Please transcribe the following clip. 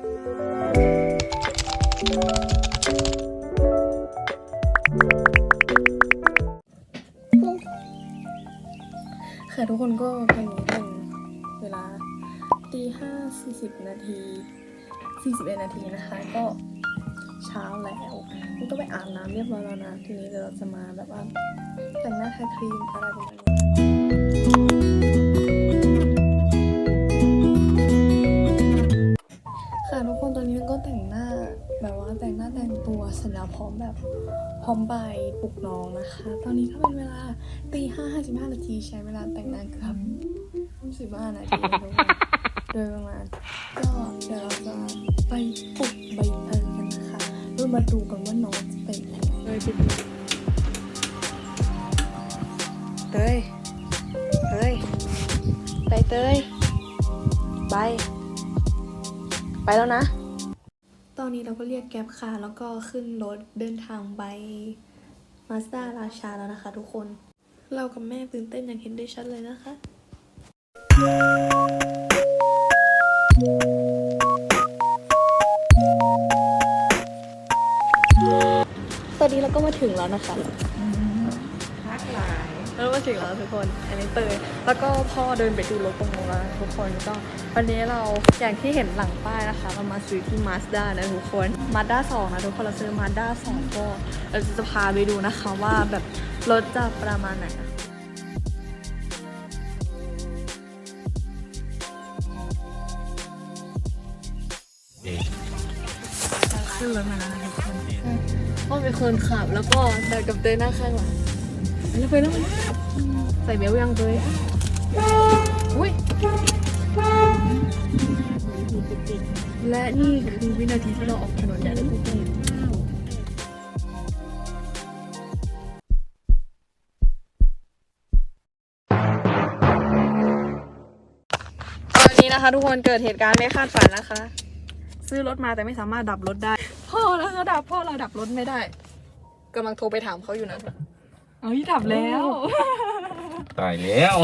ค่ะทุกคนก็ตอนนี้เป็นเวลาตีห้าสี่สิบนาทีสี่สิบเอ็ดนาทีนะคะ ก็เช้าแล้วก็ไปอาบน้ำเรียบร้อยแล้วนะ ทีนี้เดี๋ยวเราจะมาแบบว่าแต่งหน้าทาครีมอะไรประมาณนี้ แต่งตัวเสร็จแล้วพร้อมแบบพร้อมไปปลุกน้องนะคะ ตอนนี้ก็เป็นเวลาตีห้าห้าสิบห้านาทีใช้เวลาแต่งหน้าเกือบสิบห้านาทีโดยประมาณก็เดี๋ยวเราจะไปปลุกใบเตยกันนะคะเพื่อมาดูกันว่าน้องจะเป็นยังไงเลยไปดูเตยเตยไปเตยไป ไปแล้วนะ ตอนนี้เราก็เรียกแก๊ปค่ะ แล้วก็ขึ้นรถเดินทางไปมาสด้าราชาแล้วนะคะทุกคน เรากับแม่ตื่นเต้นอย่างเห็นได้ชัดเลยนะคะ ตอนนี้เราก็มาถึงแล้วนะคะ พักหลาย แล้วมาถึงแล้วทุกคน อันนี้เตยแล้วก็พ่อเดินไปดูรถตรงนู้นแล้วทุกคนก็วันนี้เราอย่างที่เห็นหลังป้ายนะคะ เรามาซื้อที่ Mazda นะทุกคน Mazda 2นะทุกคนเราซื้อ Mazda 2ก็เราจะพาไปดูนะคะว่าแบบรถจะประมาณไหนนะขึ้นรถมาแล้วนะทุกคนพ่อเป็นคนขับแล้วก็เดินกับเตยนั่งข้างหลัง แล้วไปแล้วมันใส่เบลยังเตยอุ้ยและนี่คือวินาทีที่เราออกถนนใหญ่เลยทุกคนตอนนี้นะคะทุกคนเกิดเหตุการณ์ไม่คาดฝันนะคะ ซื้อรถมาแต่ไม่สามารถดับรถได้ พ่อแล้วก็ดับพ่อเราดับรถไม่ได้กำลังโทรไปถามเขาอยู่นะ เอ้ยดับแล้ว ตายแล้ว